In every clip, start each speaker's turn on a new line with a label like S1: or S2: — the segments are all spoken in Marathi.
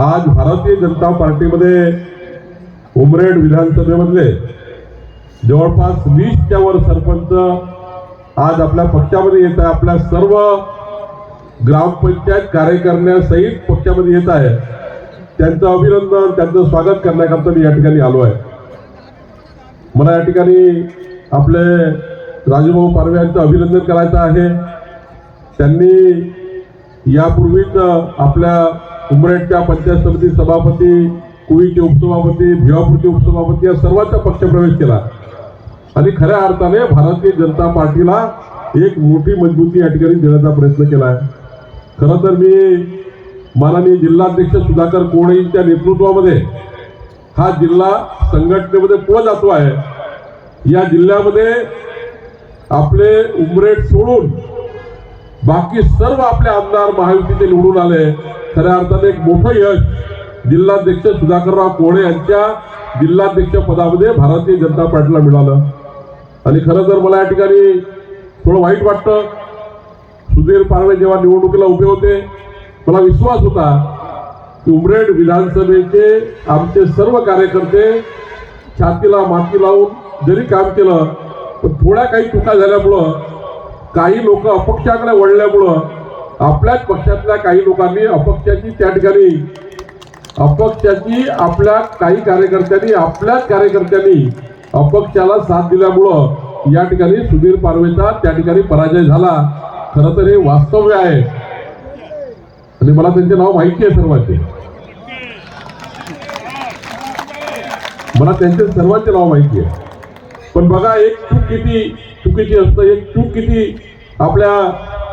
S1: आज भारतीय जनता पार्टीमध्ये उमरेड विधानसभेमधले जवळपास वीसच्या वर सरपंच आज आपल्या पक्षामध्ये येत आहे. आपल्या सर्व ग्रामपंचायत कार्यकर्त्यांसहित पक्षामध्ये येत आहे. त्यांचं अभिनंदन त्यांचं स्वागत करण्याकरता मी या ठिकाणी आलो आहे. मला या ठिकाणी आपले राजूभाऊ पारवे यांचं अभिनंदन करायचं आहे. त्यांनी यापूर्वीच आपल्या उमरेडच्या पंचायत समिती सभापती कुईचे उपसभापती भिवापूरचे उपसभापती या सर्वांचा पक्षप्रवेश केला. आणि खऱ्या अर्थाने भारतीय जनता पार्टीला एक मोठी मजबूती या ठिकाणी देण्याचा प्रयत्न केला आहे. खरं तर मी माननीय जिल्हाध्यक्ष सुधाकर कोणेच्या नेतृत्वामध्ये हा जिल्हा संघटनेमध्ये पुढे जातो आहे. या जिल्ह्यामध्ये आपले उमरेड सोडून बाकी सर्व आपले आमदार महायुतीचे निवडून आले. खऱ्या अर्थाने एक मोठं यश जिल्हाध्यक्ष सुधाकरराव कोळे यांच्या जिल्हाध्यक्ष पदामध्ये भारतीय जनता पार्टीला मिळालं. आणि खरं तर मला या ठिकाणी थोडं वाईट वाटतं सुधीर पारवे जेव्हा निवडणुकीला उभे होते मला विश्वास होता की उमरेड विधानसभेचे आमचे सर्व कार्यकर्ते छातीला माती लावून जरी काम केलं पण थोड्या काही चुका झाल्यामुळं काही लोक अपक्षाकडे वळल्यामुळं आपल्याच पक्षातल्या काही लोकांनी अपक्षाची त्या ठिकाणी अपक्षाची आपल्या काही कार्यकर्त्यांनी आपल्याच कार्यकर्त्यांनी अपक्षाला साथ दिल्यामुळं या ठिकाणी सुधीर पारवेचा त्या ठिकाणी पराजय झाला. खरं तर हे वास्तव्य आहे. आणि मला त्यांचे नाव माहिती आहे सर्वांचे. मला त्यांचे सर्वांचे नाव माहिती आहे. पण बघा एक चूक किती चुकीची असतं. एक चूक किती आपल्या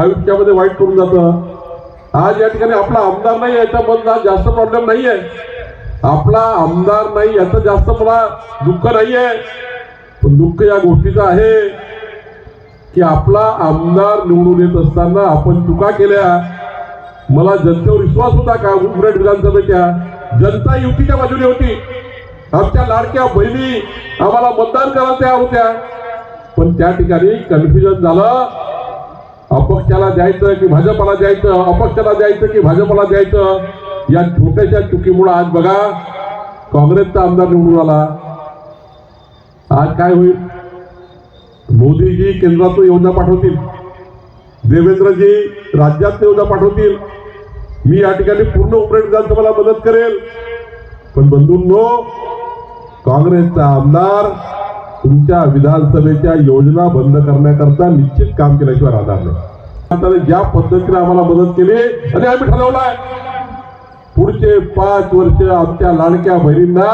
S1: आयुष्यामध्ये वाईट करून जातं. आज या ठिकाणी आपला आमदार नाही याच्याबद्दल जास्त प्रॉब्लेम नाही आहे. आपला आमदार नाही याचं जास्त मला दुःख नाही आहे. पण दुःख या गोष्टीचं आहे की आपला आमदार निवडून येत असताना आपण चुका केल्या. मला जनतेवर विश्वास होता का? उमरेड विधानसभेच्या जनता युतीच्या बाजूने होती. आमच्या लाडक्या बहिणी आम्हाला मतदान करायच्या होत्या. पण त्या ठिकाणी कन्फ्युजन झालं. अपक्षाला द्यायचं की भाजपला द्यायचं? अपक्षाला द्यायचं की भाजपला द्यायचं? या छोट्याशा चुकीमुळे आज बघा काँग्रेसचा आमदार निवडून आला. आज काय होईल? मोदीजी केंद्रातून योजना पाठवतील. देवेंद्रजी राज्यात योजना पाठवतील. मी या ठिकाणी पूर्ण उमरेड विधानसभेला मदत करेल. पण बंधूंनो काँग्रेसचा आमदार तुमच्या विधानसभेच्या योजना बंद करण्याकरता निश्चित काम केल्याशिवाय राहणार नाही. ज्या पद्धतीने आम्हाला मदत केली आणि आम्ही ठरवलाय. पुढचे पाच वर्ष आमच्या लाडक्या बहिणींना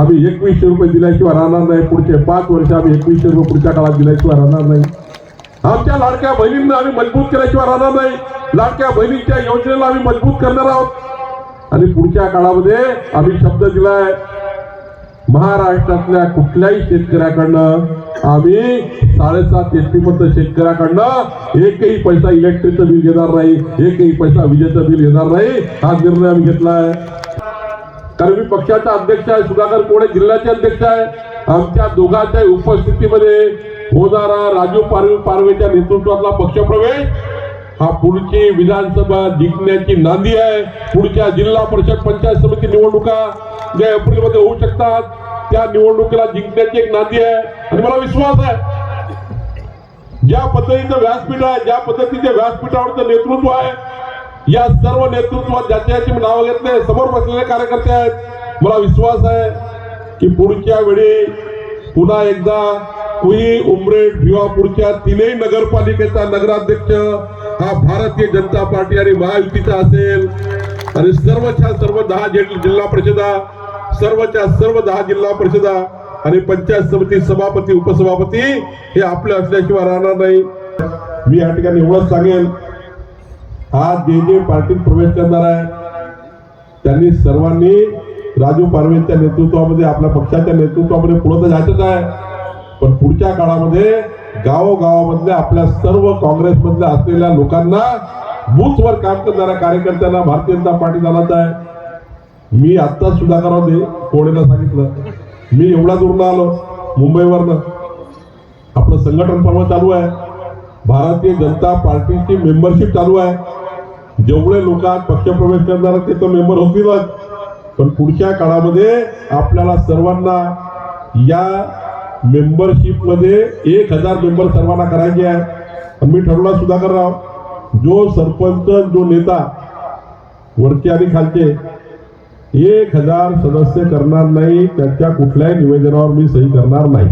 S1: आम्ही एकवीसशे रुपये दिल्याशिवाय राहणार नाही. पुढचे पाच वर्ष आम्ही एकवीसशे रुपये पुढच्या काळात दिल्याशिवाय राहणार नाही. आमच्या लाडक्या बहिणींना आम्ही मजबूत केल्याशिवाय राहणार नाही. लाडक्या बहिणींच्या योजनेला आम्ही मजबूत करणार आहोत. आणि पुढच्या काळामध्ये आम्ही शब्द दिलाय महाराष्ट्रातल्या कुठल्याही शेतकऱ्याकडनं आम्ही साडेसात एसटीपर्यंत शेतकऱ्याकडनं एकही पैसा इलेक्ट्रिकचं बिल घेणार नाही एकही पैसा विजेचं बिल घेणार नाही हा निर्णय आम्ही घेतलाय. कारण मी पक्षाचा अध्यक्ष आहे सुधाकर कोडे जिल्ह्याचे अध्यक्ष आहे. आमच्या दोघांच्या उपस्थितीमध्ये होणारा राजू पारवे पारवेच्या नेतृत्वातला पक्षप्रवेश हा पुढची विधानसभा जिंकण्याची नांदी आहे. पुढच्या जिल्हा परिषद पंचायत समिती निवडणुका एप्रिल एप्रिलमध्ये होऊ शकतात त्या निवडणुकीला जिंकण्याची एक नांदी आहे. आणि मला विश्वास आहे ज्या पद्धतीचं व्यासपीठ आहे ज्या पद्धतीच्या व्यासपीठावरचं नेतृत्व आहे या सर्व नेतृत्वात ज्याच्या याची मी नावं घेतले समोर बसलेले कार्यकर्ते आहेत मला विश्वास आहे की पुढच्या वेळी पुन्हा एकदा कुई उमरेड भिवापूरच्या तीनही नगरपालिकेचा नगराध्यक्ष हा भारतीय जनता पार्टी आणि महायुतीचा असेल. आणि सर्वच्या सर्व दहा जिल्हा परिषदा सर्वच्या सर्व दहा जिल्हा परिषदा आणि पंचायत समिती सभापती उपसभापती हे आपले असल्याशिवाय राहणार नाही. मी या ठिकाणी एवढंच सांगेन आज जे जे पार्टीत प्रवेश करणार आहे त्यांनी सर्वांनी राजू पारवेंच्या नेतृत्वामध्ये आपल्या पक्षाच्या नेतृत्वामध्ये पुढे तर जायचंच आहे. पण पुढच्या काळामध्ये गावोगावामधल्या आपल्या सर्व काँग्रेसमधल्या असलेल्या लोकांना बूथवर काम करणाऱ्या कार्यकर्त्यांना भारतीय जनता पार्टी आणायचं आहे. मी आत्ताच सुधाकरराव दे कोणेला सांगितलं? मी एवढा दूरनं आलो मुंबईवरनं. आपलं संघटन पर्व चालू आहे. भारतीय जनता पार्टीची मेंबरशिप चालू आहे. जेवढे लोक पक्षप्रवेश करणार ते तर मेंबर होतीलच. पण पुढच्या काळामध्ये आपल्याला सर्वांना या मेंबरशिपमध्ये एक हजार मेंबर सर्वांना करायचे आहे. मी ठरवला सुधाकरराव जो सरपंच जो नेता वरचे आणि खालचे एक हजार सदस्य करणार नाही त्यांच्या कुठल्याही निवेदनावर मी सही करणार नाही.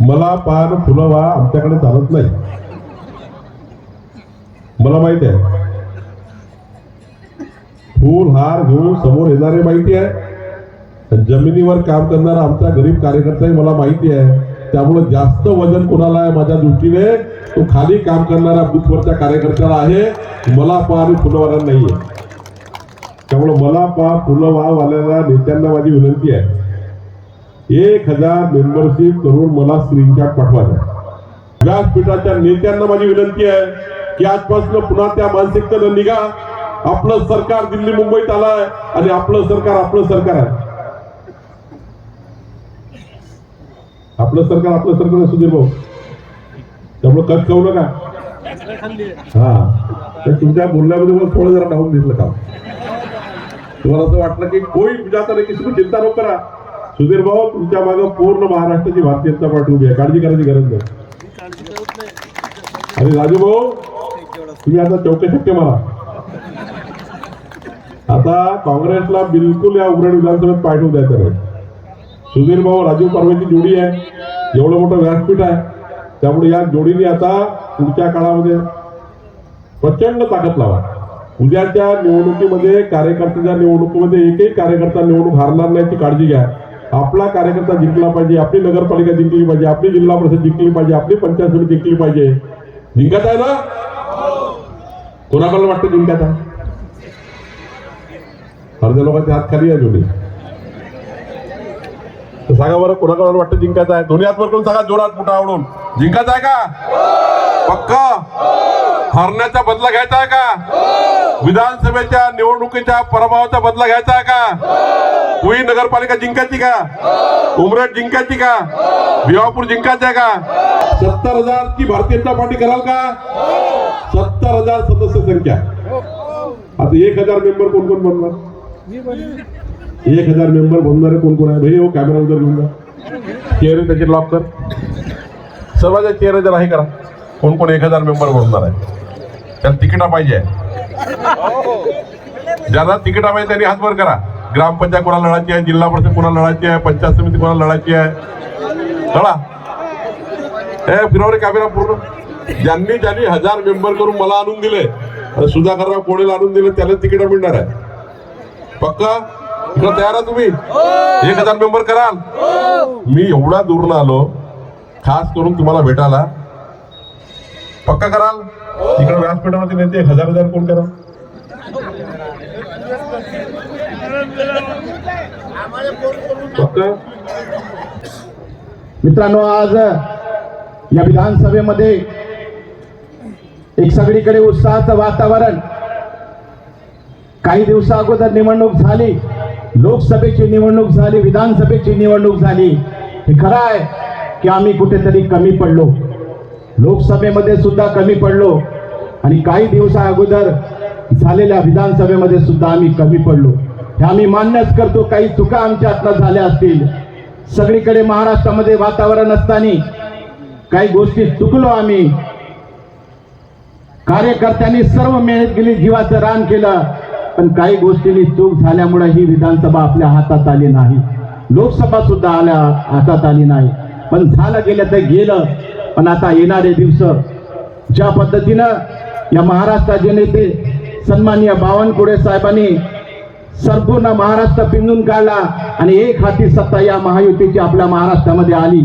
S1: मला पान फुलं वा आमच्याकडे चालत नाही. मला माहीत आहे. फूल हार घेऊन समोर येणारे माहिती आहे. जमिनीवर काम करणारा आमचा गरीब कार्यकर्ताही मला माहिती आहे. त्यामुळे जास्त वजन कोणाला आहे माझ्या दृष्टीने? तो खाली काम करणाऱ्या बुथवरच्या कार्यकर्त्याला आहे. मला पा आणि फुलंवाला नाहीये. त्यामुळे मला पा फुलवावाल्याला नेत्यांना माझी विनंती आहे. एक हजार मेंबरशिप करून मला स्क्रीनशॉट पाठवायचा व्यासपीठाच्या नेत्यांना माझी विनंती आहे की आजपासून पुन्हा त्या मानसिकतेनं निघा. आपलं सरकार दिल्ली मुंबईत आलंय आणि आपलं सरकार आपलं सरकार आहे. आपलं सरकार आपलं सरकार आहे सुधीर भाऊ. त्यामुळे कट खाऊ नका. हा. तर तुमच्या बोलण्यामध्ये मला थोडं जरा डाऊन दिसलं का तुम्हाला असं वाटलं की कोई जाता नाही की चिंता नको करा. सुधीर भाऊ तुमच्या मागे पूर्ण महाराष्ट्राची भारतीय जनता पार्टी उभी आहे. काळजी करायची गरज नाही. आणि राजू भाऊ तुम्ही आता चौके शक्य मला आता काँग्रेसला बिलकुल या उघड विधानसभेत पाठवू द्यायचं नाही सुधीर भाऊ राजीव परवेची जोडी आहे. एवढं मोठं व्यासपीठ आहे. त्यामुळे या जोडीने आता पुढच्या काळामध्ये प्रचंड ताकद लावा. उद्याच्या निवडणुकीमध्ये कार्यकर्त्याच्या निवडणुकीमध्ये एकही कार्यकर्ता निवडणूक हारणार नाही काळजी घ्या. आपला कार्यकर्ता जिंकला पाहिजे आपली नगरपालिका जिंकली पाहिजे आपली जिल्हा परिषद जिंकली पाहिजे आपली पंचायत समिती जिंकली पाहिजे. जिंकत आहे ना? कोणाकोणाला वाटतं जिंकत आहे? अर्ध्या लोकांचे हात खाली आहे जोडी. तर सांगा बरं कोणाकोणाला वाटतं जिंकायचं आहे? दोन्ही हात वर करून सांगा जोरात मोठा आवडून. जिंकायचं आहे का? पक्का. हरण्याचा बदला घ्यायचा आहे का? विधानसभेच्या निवडणुकीच्या पराभवाचा बदला घ्यायचा आहे का? पुई नगरपालिका जिंकायची का? उमरेड जिंकायची का? भिवापूर जिंकायचं आहे का? सत्तर हजार ची भारतीय जनता पार्टी कराल का? सत्तर हजार सदस्य संख्या. आता एक हजार मेंबर कोण कोण बनणार? एक हजार मेंबर बनणारे कोण कोण आहे? भाई हो कॅमेरा उदर घेऊन जा. चेहरे त्याचे लॉक कर. सर्वांचे चेहरे जरा हे करा. कोण कोण एक हजार मेंबर बनणार आहे? त्याला तिकिटा पाहिजे. ज्यांना तिकिटा पाहिजे त्यांनी हातभर करा. ग्रामपंचायत कोणाला लढायची आहे जिल्हा परिषद कोणाला लढायची आहे पंचायत समिती कोणाला लढायची आहे? लढा. हे फिरवणे कॅमेरा पूर्ण. ज्यांनी ज्यांनी हजार मेंबर करून मला आणून दिले सुधाकरराव कोणीला आणून दिले त्याला तिकीट मिळणार आहे. पक्का? इकडं तयार आहे तुम्ही? एक हजार मेंबर कराल. मी एवढा दूरनं आलो खास करून तुम्हाला भेटायला. पक्का कराल? इकडे व्यासपीठामध्ये नेते एक हजार हजार कोण करा
S2: मित्रांनो आज या विधानसभेमध्ये एक सगळीकडे उत्साहाचं वातावरण. काही दिवसा अगोदर निवडणूक झाली. लोकसभेची निवडणूक झाली विधानसभेची निवडणूक झाली. हे खरं आहे की आम्ही कुठेतरी कमी पडलो. लोकसभेमध्ये सुद्धा कमी पडलो. आणि काही दिवसा अगोदर झालेल्या विधानसभेमध्ये सुद्धा आम्ही कमी पडलो. हे आम्ही मान्यच करतो काही चुका आमच्या हातनं झाल्या असतील. सगळीकडे महाराष्ट्रामध्ये वातावरण असताना काही गोष्टी चुकलो आम्ही. कार्यकर्त्यांनी सर्व मेहनत केली जीवाचं रान केलं. पण काही गोष्टींनी चूक झाल्यामुळे ही विधानसभा आपल्या हातात आली नाही. लोकसभा सुद्धा आल्या हातात आली नाही. पण झालं गेलं तर गेलं. पण आता येणारे दिवस ज्या पद्धतीनं या महाराष्ट्राचे नेते सन्माननीय बावनकुळे साहेबांनी संपूर्ण महाराष्ट्र पिंजून काढला आणि एक हाती सत्ता या महायुतीची आपल्या महाराष्ट्रामध्ये आली.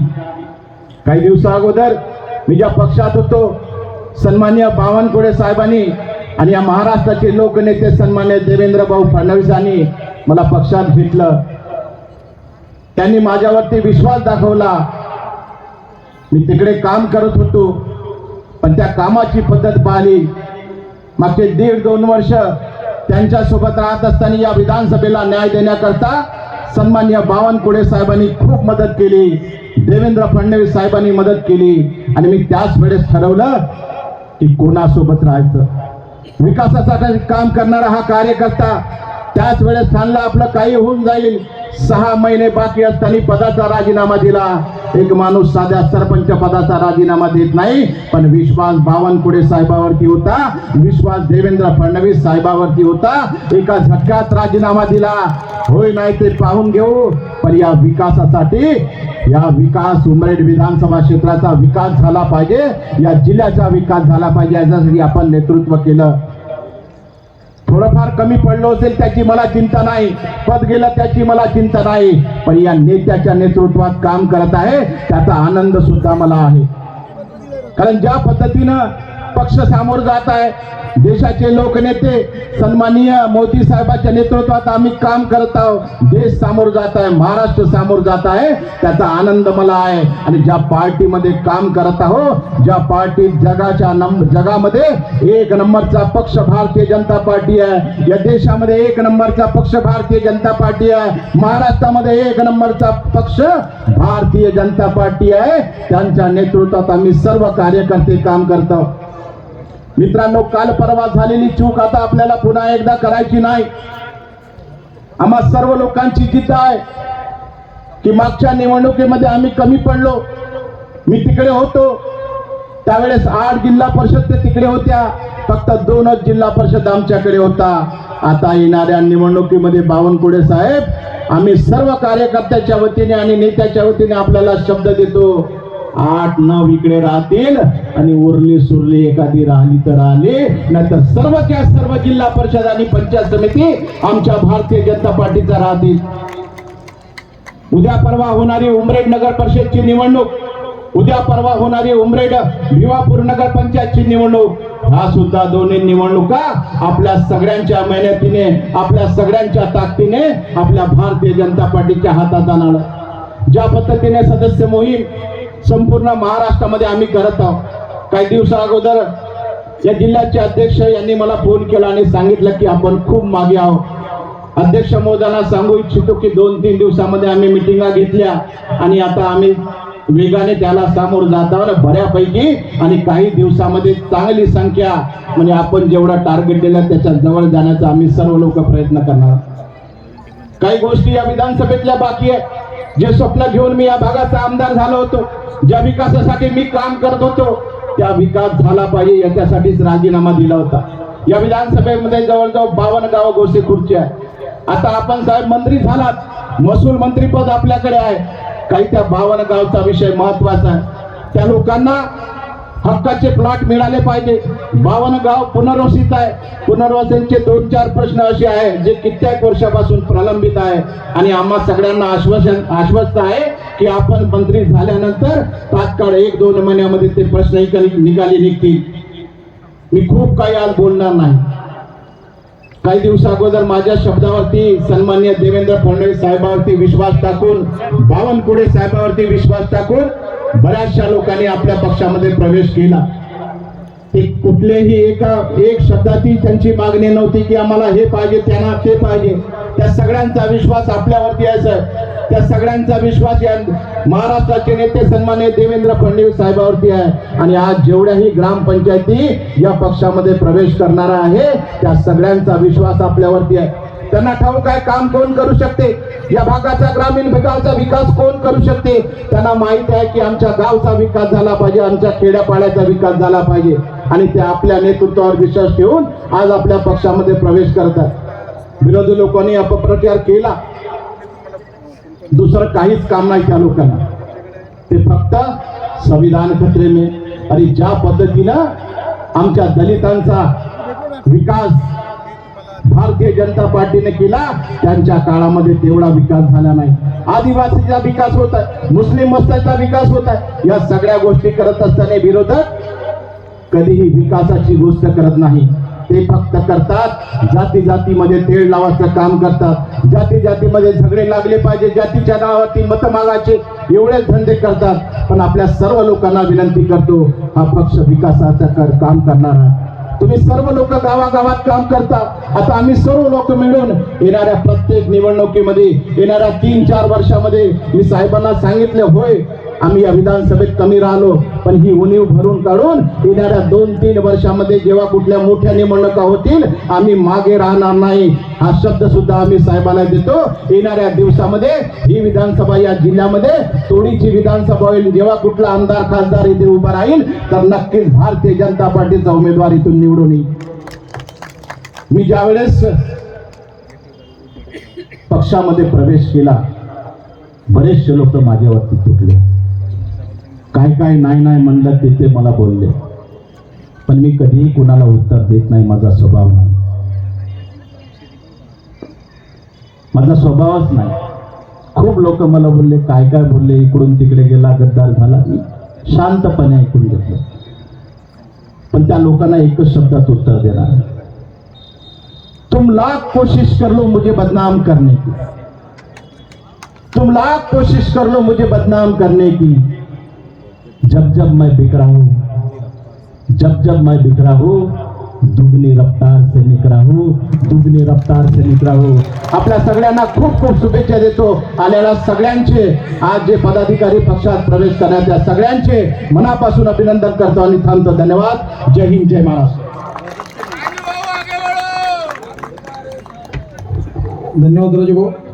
S2: काही दिवसा अगोदर मी ज्या पक्षात होतो सन्मान्य बावनकुळे साहेबांनी आणि या महाराष्ट्राचे लोकनेते सन्मान्य देवेंद्र भाऊ फडणवीसांनी मला पक्षात घेतलं त्यांनी माझ्यावरती विश्वास दाखवला. मी तिकडे काम करत होतो पण त्या कामाची पद्धत पाहिली. मागचे दीड दोन वर्ष त्यांच्यासोबत राहत असताना या विधानसभेला न्याय देण्याकरता सन्मान्य बावनकुळे साहेबांनी खूप मदत केली. देवेंद्र फडणवीस साहेबांनी मदत केली. आणि मी त्याच वेळेस ठरवलं की कोणासोबत राहायचं? विकासासाठी काम करणारा हा कार्यकर्ता त्याच वेळेस सांगला आपलं काही होऊन जाईल. सहा महिने बाकी असताना पदाचा राजीनामा दिला. एक माणूस साध्या सरपंच पदाचा राजीनामा देत नाही पण विश्वास बावनकुळे साहेबावरती होता. विश्वास देवेंद्र फडणवीस साहेबावरती होता. एका झटक्यात राजीनामा दिला. होय नाही ते पाहून घेऊ. पण या विकासासाठी या विकास उमरेड विधानसभा क्षेत्राचा विकास झाला पाहिजे. या जिल्ह्याचा विकास झाला पाहिजे याच्यासाठी आपण नेतृत्व केलं. थोडंफार कमी पडलो असेल त्याची मला चिंता नाही. पद गेलं त्याची मला चिंता नाही. पण या नेत्याच्या नेतृत्वात काम करत आहे त्याचा आनंद सुद्धा मला आहे. कारण ज्या पद्धतीनं पक्ष सामोर जात आहे. देशाचे लोकनेते सन्माननीय मोदी साहेबांच्या नेतृत्वात आम्ही काम करत आहोत. देश सामोर जात आहे महाराष्ट्र सामोर जात आहे. त्याचा आनंद मला आहे. आणि ज्या पार्टीमध्ये काम करत आहोत ज्या पार्टी जगाच्या नंब जगामध्ये एक नंबरचा पक्ष भारतीय जनता पार्टी आहे. या देशामध्ये एक नंबरचा पक्ष भारतीय जनता पार्टी आहे. महाराष्ट्रामध्ये एक नंबरचा पक्ष भारतीय जनता पार्टी आहे. त्यांच्या नेतृत्वात आम्ही सर्व कार्यकर्ते काम करतो मित्रांनो काल परवा झालेली चूक आता आपल्याला पुन्हा एकदा करायची नाही. आम्हा सर्व लोकांची जिद्द आहे की मागच्या निवडणुकीमध्ये आम्ही कमी पडलो. मी तिकडे होतो. त्यावेळेस आठ जिल्हा परिषद ते तिकडे होत्या. फक्त दोनच जिल्हा परिषद आमच्याकडे होता. आता येणाऱ्या निवडणुकीमध्ये बावनकुळे साहेब आम्ही सर्व कार्यकर्त्याच्या वतीने आणि नेत्याच्या वतीने आपल्याला शब्द देतो. आठ नऊ इकडे राहतील आणि उरली सुरली एखादी राहिली तर आले. नाहीतर सर्वच्या सर्व जिल्हा परिषद आणि पंचायत समिती आमच्या भारतीय जनता पार्टीचा राहतील. उद्या परवा होणारी उमरेड नगर परिषदची निवडणूक. उद्या परवा होणारी उमरेड भिवापूर नगर पंचायतची निवडणूक. हा सुद्धा दोन्ही निवडणुका आपल्या सगळ्यांच्या मेहनतीने आपल्या सगळ्यांच्या ताकदीने आपल्या भारतीय जनता पार्टीच्या हातात आणणार ज्या पद्धतीने सदस्य मोहीम संपूर्ण महाराष्ट्रामध्ये आम्ही करत आहोत. काही दिवसा अगोदर या जिल्ह्याचे अध्यक्ष यांनी मला फोन केला आणि सांगितलं की आपण खूप मागे आहोत. अध्यक्ष महोदयांना सांगू इच्छितो की दोन तीन दिवसामध्ये आम्ही मिटिंगा घेतल्या आणि आता आम्ही वेगाने त्याला सामोर जात आहोत. बऱ्यापैकी आणि काही दिवसामध्ये चांगली संख्या म्हणजे आपण जेवढा टार्गेट दिला त्याच्याजवळ जाण्याचा आम्ही सर्व लोक प्रयत्न करणार काही गोष्टी या विधानसभेतल्या बाकी आहे जे स्वप्न घेऊन मी या भागाचा आमदार झालो होतो ज्या विकासासाठी मी काम करत होतो त्या विकास झाला पाहिजे याच्यासाठीच राजीनामा दिला होता. या विधानसभेमध्ये जवळजवळ बावन्न गाव गोष्टी खुर्ची आहे आता आपण साहेब मंत्री झालात महसूल मंत्रीपद आपल्याकडे आहे. काही त्या बावन्न गावचा विषय महत्त्वाचा आहे. त्या लोकांना हक्काचे प्लॉट मिळाले पाहिजे. बावन गाव पुनर्वसित आहे. पुनर्वसनचे दोन चार प्रश्न असे आहे जे कित्येक वर्षापासून प्रलंबित आहे. आणि आम्हा सगळ्यांना आश्वासन आश्वस्त आहे की आपण मंत्री झाल्यानंतर तात्काळ एक दोन महिन्यामध्ये ते प्रश्न निकाली निकाली निघतील. मी खूप काही आज बोलणार नाही. काही दिवसा अगोदर माझ्या शब्दावरती सन्मान्य देवेंद्र फडणवीस साहेबावरती विश्वास टाकून बावनकुळे साहेबावरती विश्वास टाकून बऱ्याचशा लोकांनी आपल्या पक्षामध्ये प्रवेश केला. ते कुठलेही एका एक शब्दाची त्यांची मागणी नव्हती की आम्हाला हे पाहिजे त्यांना ते पाहिजे. त्या सगळ्यांचा विश्वास आपल्यावरती आहे सर त्या सगळ्यांचा विश्वास या महाराष्ट्राचे नेते सन्मान्य देवेंद्र फडणवीस साहेबावरती आहे. आणि आज जेवढ्याही ग्रामपंचायती या पक्षामध्ये प्रवेश करणारा आहे त्या सगळ्यांचा विश्वास आपल्यावरती आहे. त्यांना ठाऊक आहे काम कोण करू शकते? या भागाचा ग्रामीण भागाचा विकास कोण करू शकते? त्यांना माहीत आहे की आमच्या गावचा विकास झाला पाहिजे आमच्या खेड्यापाड्याचा विकास झाला पाहिजे. आणि ते आपल्या नेतृत्वावर विश्वास ठेवून आज आपल्या पक्षामध्ये प्रवेश करतात. विरोधी लोकांनी अपप्रचार केला. दुसरं काहीच काम नाही त्या लोकांना. ते फक्त संविधान खत्रेने में आणि ज्या पद्धतीनं आमच्या दलितांचा विकास भारतीय जनता पार्टीने केला त्यांच्या काळामध्ये तेवढा विकास झाला नाही. आदिवासीचा विकास होत आहे मुस्लिम वस्त्याचा विकास होत आहे. या सगळ्या गोष्टी करत असताना विरोधक कधीही विकासाची गोष्ट करत नाही. ते फक्त करतात जाती जातीमध्ये तेळ लावायचं काम करतात. जाती जातीमध्ये झगडे लागले पाहिजे जातीच्या नावावरती मत मागायचे एवढेच धंदे करतात. पण आपल्या सर्व लोकांना विनंती करतो हा पक्ष विकासाचं कर- काम करणार आहे. तुम्ही सर्व लोक गावागावात काम करता. आता आम्ही सर्व लोक मिळून येणाऱ्या प्रत्येक निवडणुकीमध्ये येणाऱ्या तीन चार वर्षामध्ये मी साहेबांना सांगितले होय आम्ही या विधानसभेत कमी राहिलो पण ही उणीव भरून काढून येणाऱ्या दोन तीन वर्षामध्ये जेव्हा कुठल्या मोठ्या निवडणुका होतील आम्ही मागे राहणार नाही. हा शब्द सुद्धा आम्ही साहेबांना देतो. येणाऱ्या दिवसामध्ये ही विधानसभा या जिल्ह्यामध्ये तोडीची विधानसभा होईल. जेव्हा कुठला आमदार खासदार इथे उभा राहील तर नक्कीच भारतीय जनता पार्टीचा उमेदवार इथून निवडून येईल. मी ज्यावेळेस पक्षामध्ये प्रवेश केला बरेचसे लोक माझ्यावरती तुटले. काय काय नाही नाही म्हणलं ते ते मला बोलले. पण मी कधीही कुणाला उत्तर देत नाही माझा स्वभाव नाही. माझा स्वभावच नाही. खूप लोक मला बोलले काय काय बोलले? इकडून तिकडे गेला गद्दार झाला. शांतपणे ऐकून घेतलं. पण त्या लोकांना एकच शब्दात उत्तर देणार तुम लाख कोशिश कर लो मुझे बदनाम करने की. तुम लाख कोशिश कर लो मुझे बदनाम करने की. जब जब मैं बिखरा हूँ, जब जब मैं बिखरा हूँ, दुगनी रफ्तार से निकरा हूँ, दुगनी रफ्तार से निकरा हूँ। आपल्या सगळ्यांना खूप खूप शुभेच्छा देतो. आलेल्या सगळ्यांचे, आज जे पदाधिकारी पक्षात प्रवेश करण्यात त्या सगळ्यांचे मनापासून अभिनंदन करतो आणि थांबतो. धन्यवाद. जय हिंद, जय महाराष्ट्र.
S3: धन्यवाद राजू भाऊ.